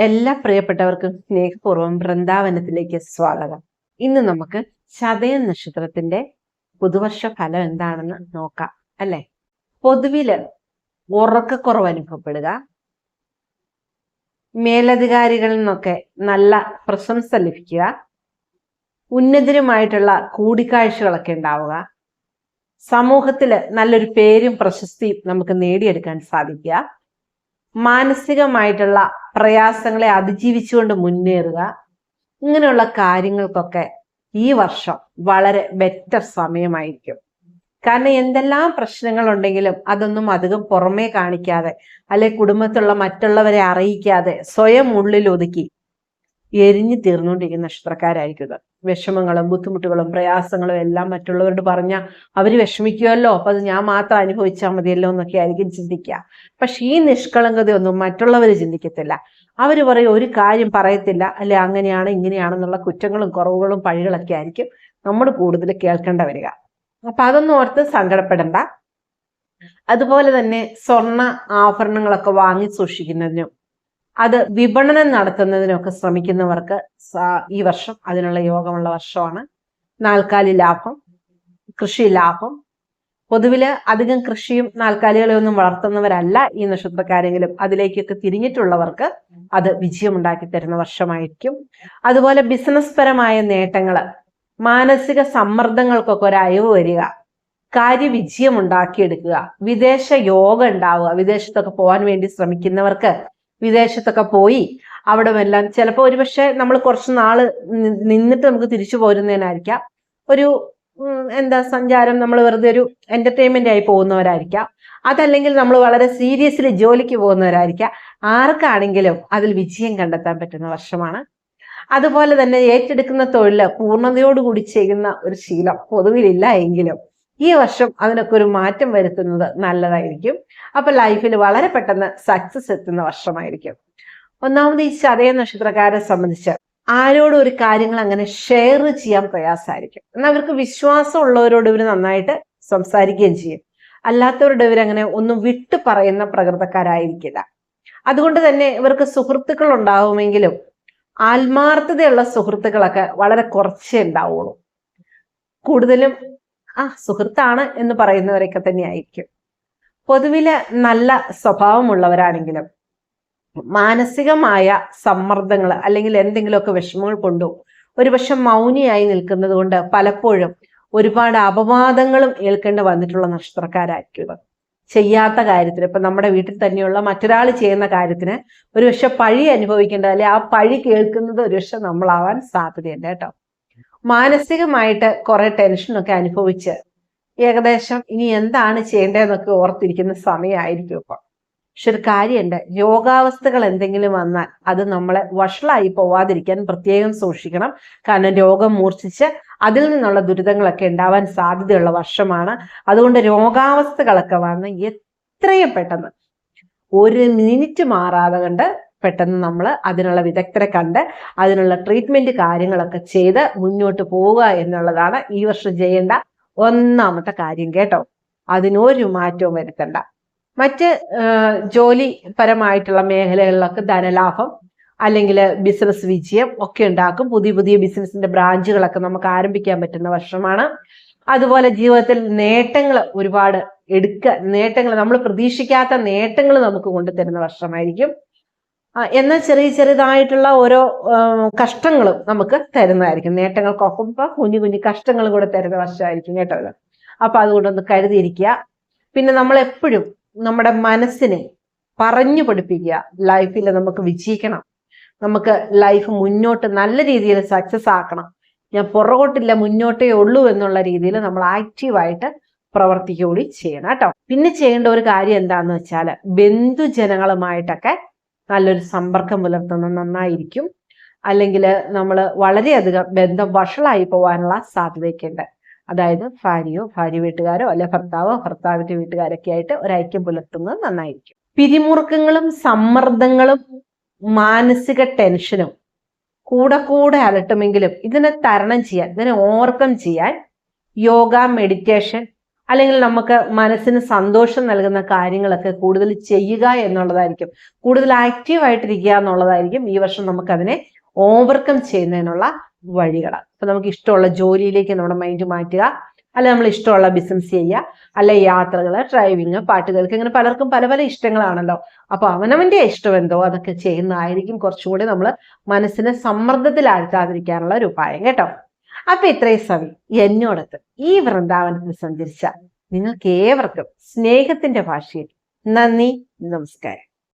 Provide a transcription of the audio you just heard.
എല്ലാ പ്രിയപ്പെട്ടവർക്കും സ്നേഹപൂർവം വൃന്ദാവനത്തിലേക്ക് സ്വാഗതം. ഇന്ന് നമുക്ക് ചതയ നക്ഷത്രത്തിന്റെ പുതുവർഷ ഫലം എന്താണെന്ന് നോക്കാം അല്ലെ? പൊതുവിൽ ഉറക്കക്കുറവ് അനുഭവപ്പെടുക. മേലധികാരികളിൽ നിന്നൊക്കെ നല്ല പ്രശംസ ലഭിക്കുക. ഉന്നതരുമായിട്ടുള്ള കൂടിക്കാഴ്ചകളൊക്കെ ഉണ്ടാവുക. സമൂഹത്തിൽ നല്ലൊരു പേരും പ്രശസ്തിയും നമുക്ക് നേടിയെടുക്കാൻ സാധിക്കുക. മാനസികമായിട്ടുള്ള പ്രയാസങ്ങളെ അതിജീവിച്ചുകൊണ്ട് മുന്നേറുക. ഇങ്ങനെയുള്ള കാര്യങ്ങൾക്കൊക്കെ ഈ വർഷം വളരെ ബെറ്റർ സമയമായിരിക്കും. കാരണം എന്തെല്ലാം പ്രശ്നങ്ങൾ ഉണ്ടെങ്കിലും അതൊന്നും അധികം പുറമേ കാണിക്കാതെ അല്ലെ കുടുംബത്തിലുള്ള മറ്റുള്ളവരെ അറിയിക്കാതെ സ്വയം ഉള്ളിൽ ഒതുക്കി എരിഞ്ഞു തീർന്നുകൊണ്ടിരിക്കുന്ന നക്ഷത്രക്കാരായിരിക്കും ഇത്. വിഷമങ്ങളും ബുദ്ധിമുട്ടുകളും പ്രയാസങ്ങളും എല്ലാം മറ്റുള്ളവരോട് പറഞ്ഞാൽ അവർ വിഷമിക്കുമല്ലോ അപ്പൊ അത് ഞാൻ മാത്രം അനുഭവിച്ചാൽ മതിയല്ലോ എന്നൊക്കെ ആയിരിക്കും ചിന്തിക്കുക. പക്ഷെ ഈ നിഷ്കളങ്കതയൊന്നും മറ്റുള്ളവർ ചിന്തിക്കത്തില്ല. അവർ പറയും ഒരു കാര്യം പറയത്തില്ല. അല്ലെ അങ്ങനെയാണ് ഇങ്ങനെയാണെന്നുള്ള കുറ്റങ്ങളും കുറവുകളും പഴികളൊക്കെ ആയിരിക്കും നമ്മൾ കൂടുതൽ കേൾക്കേണ്ട വരിക. അപ്പൊ അതൊന്നും ഓർത്ത് സങ്കടപ്പെടണ്ട. അതുപോലെ തന്നെ സ്വർണ ആഭരണങ്ങളൊക്കെ വാങ്ങി സൂക്ഷിക്കുന്നതിനും അത് വിപണനം നടത്തുന്നതിനൊക്കെ ശ്രമിക്കുന്നവർക്ക് ഈ വർഷം അതിനുള്ള യോഗമുള്ള വർഷമാണ്. നാൽക്കാലി ലാഭം കൃഷി ലാഭം. പൊതുവിൽ അധികം കൃഷിയും നാൽക്കാലികളെ ഒന്നും വളർത്തുന്നവരല്ല ഈ നക്ഷത്രക്കാരെങ്കിലും. അതിലേക്കൊക്കെ തിരിഞ്ഞിട്ടുള്ളവർക്ക് അത് വിജയമുണ്ടാക്കി തരുന്ന വർഷമായിരിക്കും. അതുപോലെ ബിസിനസ് പരമായ നേട്ടങ്ങൾ മാനസിക സമ്മർദ്ദങ്ങൾക്കൊക്കെ ഒരു അയവ് വരിക കാര്യവിജയം ഉണ്ടാക്കിയെടുക്കുക വിദേശ യോഗം ഉണ്ടാവുക വിദേശത്തൊക്കെ പോകാൻ വേണ്ടി ശ്രമിക്കുന്നവർക്ക് വിദേശത്തൊക്കെ പോയി അവിടെ എല്ലാം ചിലപ്പോൾ ഒരുപക്ഷെ നമ്മൾ കുറച്ച് നാൾ നിന്നിട്ട് നമുക്ക് തിരിച്ചു പോരുന്നതിനായിരിക്കാം. ഒരു എന്താ സഞ്ചാരം നമ്മൾ വെറുതെ ഒരു എന്റർടൈൻമെന്റ് ആയി പോകുന്നവരായിരിക്കാം. അതല്ലെങ്കിൽ നമ്മൾ വളരെ സീരിയസ്ലി ജോലിക്ക് പോകുന്നവരായിരിക്കാം. ആർക്കാണെങ്കിലും അതിൽ വിജയം കണ്ടെത്താൻ പറ്റുന്ന വർഷമാണ്. അതുപോലെ തന്നെ ഏറ്റെടുക്കുന്ന തൊഴിൽ പൂർണതയോടുകൂടി ചെയ്യുന്ന ഒരു ശീലം പൊതുവിലില്ല എങ്കിലും ഈ വർഷം അതിനൊക്കെ ഒരു മാറ്റം വരുത്തുന്നത് നല്ലതായിരിക്കും. അപ്പൊ ലൈഫിൽ വളരെ പെട്ടെന്ന് സക്സസ് എത്തുന്ന വർഷമായിരിക്കും. ഒന്നാമത് ഈ ചതയ നക്ഷത്രക്കാരെ സംബന്ധിച്ച് ആരോടും ഒരു കാര്യങ്ങൾ അങ്ങനെ ഷെയർ ചെയ്യാൻ പ്രയാസമായിരിക്കും. എന്നാൽ അവർക്ക് വിശ്വാസം ഉള്ളവരോട് ഇവർ നന്നായിട്ട് സംസാരിക്കുകയും ചെയ്യും. അല്ലാത്തവരോട് ഇവരങ്ങനെ ഒന്നും വിട്ടു പറയുന്ന പ്രകൃതക്കാരായിരിക്കില്ല. അതുകൊണ്ട് തന്നെ ഇവർക്ക് സുഹൃത്തുക്കൾ ഉണ്ടാവുമെങ്കിലും ആത്മാർത്ഥതയുള്ള സുഹൃത്തുക്കളൊക്കെ വളരെ കുറച്ചേ ഉണ്ടാവുള്ളൂ. കൂടുതലും ആ സുഹൃത്താണ് എന്ന് പറയുന്നവരൊക്കെ തന്നെ ആയിരിക്കും പൊതുവിൽ നല്ല സ്വഭാവമുള്ളവരാണെങ്കിലും മാനസികമായ സമ്മർദ്ദങ്ങൾ അല്ലെങ്കിൽ എന്തെങ്കിലുമൊക്കെ വിഷമങ്ങൾ കൊണ്ടോ ഒരുപക്ഷെ മൗനിയായി നിൽക്കുന്നത് കൊണ്ട് പലപ്പോഴും ഒരുപാട് അപവാദങ്ങളും ഏൽക്കേണ്ടി വന്നിട്ടുള്ള നക്ഷത്രക്കാരായിരിക്കും ചെയ്യാത്ത കാര്യത്തിന് ഇപ്പൊ നമ്മുടെ വീട്ടിൽ തന്നെയുള്ള മറ്റൊരാൾ ചെയ്യുന്ന കാര്യത്തിന് ഒരുപക്ഷെ പഴി അനുഭവിക്കേണ്ട അല്ലെ ആ പഴി കേൾക്കുന്നത് ഒരുപക്ഷെ നമ്മളാവാൻ സാധ്യതയുണ്ട് കേട്ടോ. മാനസികമായിട്ട് കുറെ ടെൻഷനൊക്കെ അനുഭവിച്ച് ഏകദേശം ഇനി എന്താണ് ചെയ്യേണ്ടതെന്നൊക്കെ ഓർത്തിരിക്കുന്ന സമയമായിരിക്കും ഇപ്പൊ. പക്ഷെ ഒരു കാര്യമുണ്ട്. രോഗാവസ്ഥകൾ എന്തെങ്കിലും വന്നാൽ അത് നമ്മളെ വഷളായി പോവാതിരിക്കാൻ പ്രത്യേകം സൂക്ഷിക്കണം. കാരണം രോഗം മൂർച്ഛിച്ച് അതിൽ നിന്നുള്ള ദുരിതങ്ങളൊക്കെ ഉണ്ടാവാൻ സാധ്യതയുള്ള വർഷമാണ്. അതുകൊണ്ട് രോഗാവസ്ഥകളൊക്കെ വന്ന് എത്രയും പെട്ടെന്ന് ഒരു മിനിറ്റ് മാറാതെ കണ്ട് പെട്ടെന്ന് നമ്മൾ അതിനുള്ള വിദഗ്ധരെ കണ്ട് അതിനുള്ള ട്രീറ്റ്മെന്റ് കാര്യങ്ങളൊക്കെ ചെയ്ത് മുന്നോട്ട് പോവുക എന്നുള്ളതാണ് ഈ വർഷം ചെയ്യേണ്ട ഒന്നാമത്തെ കാര്യം കേട്ടോ. അതിനൊരു മാറ്റവും വരുത്തണ്ട. മറ്റ് ജോലി പരമായിട്ടുള്ള മേഖലകളിലൊക്കെ ധനലാഭം അല്ലെങ്കിൽ ബിസിനസ് വിജയം ഒക്കെ ഉണ്ടാക്കും. പുതിയ പുതിയ ബിസിനസിന്റെ ബ്രാഞ്ചുകളൊക്കെ നമുക്ക് ആരംഭിക്കാൻ പറ്റുന്ന വർഷമാണ്. അതുപോലെ ജീവിതത്തിൽ നേട്ടങ്ങൾ ഒരുപാട് എടുക്ക നേട്ടങ്ങൾ നമ്മൾ പ്രതീക്ഷിക്കാത്ത നേട്ടങ്ങൾ നമുക്ക് കൊണ്ടുതരുന്ന വർഷമായിരിക്കും. എന്നാൽ ചെറിയ ചെറുതായിട്ടുള്ള ഓരോ കഷ്ടങ്ങളും നമുക്ക് തരുന്നതായിരിക്കും. നേട്ടങ്ങൾക്കൊപ്പം കുഞ്ഞു കുഞ്ഞു കഷ്ടങ്ങളും കൂടെ തരുന്ന വർഷമായിരിക്കും കേട്ടോ അപ്പൊ അതുകൊണ്ടൊന്ന് കരുതിയിരിക്കുക. പിന്നെ നമ്മൾ എപ്പോഴും നമ്മുടെ മനസ്സിനെ പറഞ്ഞു പഠിപ്പിക്കുക. ലൈഫിൽ നമുക്ക് വിജയിക്കണം. നമുക്ക് ലൈഫ് മുന്നോട്ട് നല്ല രീതിയിൽ സക്സസ് ആക്കണം. ഞാൻ പുറകോട്ടില്ല മുന്നോട്ടേ ഉള്ളൂ എന്നുള്ള രീതിയിൽ നമ്മൾ ആക്റ്റീവായിട്ട് പ്രവർത്തിക്കുകൂടി ചെയ്യണം കേട്ടോ. പിന്നെ ചെയ്യേണ്ട ഒരു കാര്യം എന്താണെന്ന് വെച്ചാൽ ബന്ധുജനങ്ങളുമായിട്ടൊക്കെ നല്ലൊരു സമ്പർക്കം പുലർത്തുന്നത് നന്നായിരിക്കും. അല്ലെങ്കിൽ നമ്മൾ വളരെയധികം ബന്ധം വഷളായി പോകാനുള്ള സാധ്യതയൊക്കെ ഉണ്ട് അതായത് ഭാര്യയോ ഭാര്യ വീട്ടുകാരോ അല്ലെ ഭർത്താവോ ഭർത്താവിന്റെ വീട്ടുകാരൊക്കെ ആയിട്ട് ഒരൈക്യം പുലർത്തുന്നത് നന്നായിരിക്കും. പിരിമുറുക്കങ്ങളും സമ്മർദ്ദങ്ങളും മാനസിക ടെൻഷനും കൂടെ കൂടെ അലട്ടുമെങ്കിലും ഇതിനെ തരണം ചെയ്യാൻ ഇതിനെ ഓവർകം ചെയ്യാൻ യോഗ മെഡിറ്റേഷൻ അല്ലെങ്കിൽ നമുക്ക് മനസ്സിന് സന്തോഷം നൽകുന്ന കാര്യങ്ങളൊക്കെ കൂടുതൽ ചെയ്യുക എന്നുള്ളതായിരിക്കും. കൂടുതൽ ആക്റ്റീവ് ആയിട്ടിരിക്കുക എന്നുള്ളതായിരിക്കും ഈ വർഷം നമുക്കതിനെ ഓവർകം ചെയ്യുന്നതിനുള്ള വഴികൾ അപ്പൊ നമുക്ക് ഇഷ്ടമുള്ള ജോലിയിലേക്ക് നമ്മുടെ മൈൻഡ് മാറ്റുക അല്ലെ നമ്മൾ ഇഷ്ടമുള്ള ബിസിനസ് ചെയ്യുക അല്ലെ യാത്രകൾ ഡ്രൈവിങ് പാട്ട് കേൾക്കുക ഇങ്ങനെ പലർക്കും പല പല ഇഷ്ടങ്ങളാണല്ലോ. അപ്പൊ അവനവന്റെ ഇഷ്ടം എന്തോ അതൊക്കെ ചെയ്യുന്നതായിരിക്കും കുറച്ചുകൂടി നമ്മൾ മനസ്സിനെ സമ്മർദ്ദത്തിലാഴ്ത്താതിരിക്കാനുള്ള ഒരു ഉപായം കേട്ടോ. അപ്പൊ ഇത്രയും സമയം എന്നോടൊത്ത് ഈ വൃന്ദാവനത്തിൽ സഞ്ചരിച്ച നിങ്ങൾക്ക് ഏവർക്കും സ്നേഹത്തിന്റെ ഭാഷയിൽ നന്ദി നമസ്കാരം.